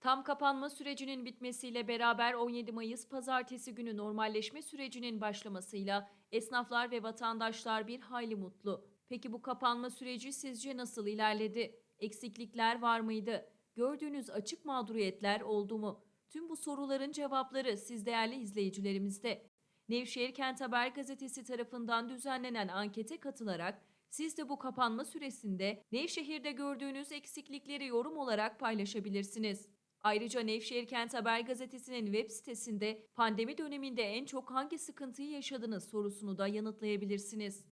Tam kapanma sürecinin bitmesiyle beraber 17 Mayıs pazartesi günü normalleşme sürecinin başlamasıyla esnaflar ve vatandaşlar bir hayli mutlu. Peki bu kapanma süreci sizce nasıl ilerledi? Eksiklikler var mıydı? Gördüğünüz açık mağduriyetler oldu mu? Tüm bu soruların cevapları siz değerli izleyicilerimizde. Nevşehir Kent Haber Gazetesi tarafından düzenlenen ankete katılarak siz de bu kapanma süresinde Nevşehir'de gördüğünüz eksiklikleri yorum olarak paylaşabilirsiniz. Ayrıca Nevşehir Kent Haber Gazetesi'nin web sitesinde pandemi döneminde en çok hangi sıkıntıyı yaşadınız sorusunu da yanıtlayabilirsiniz.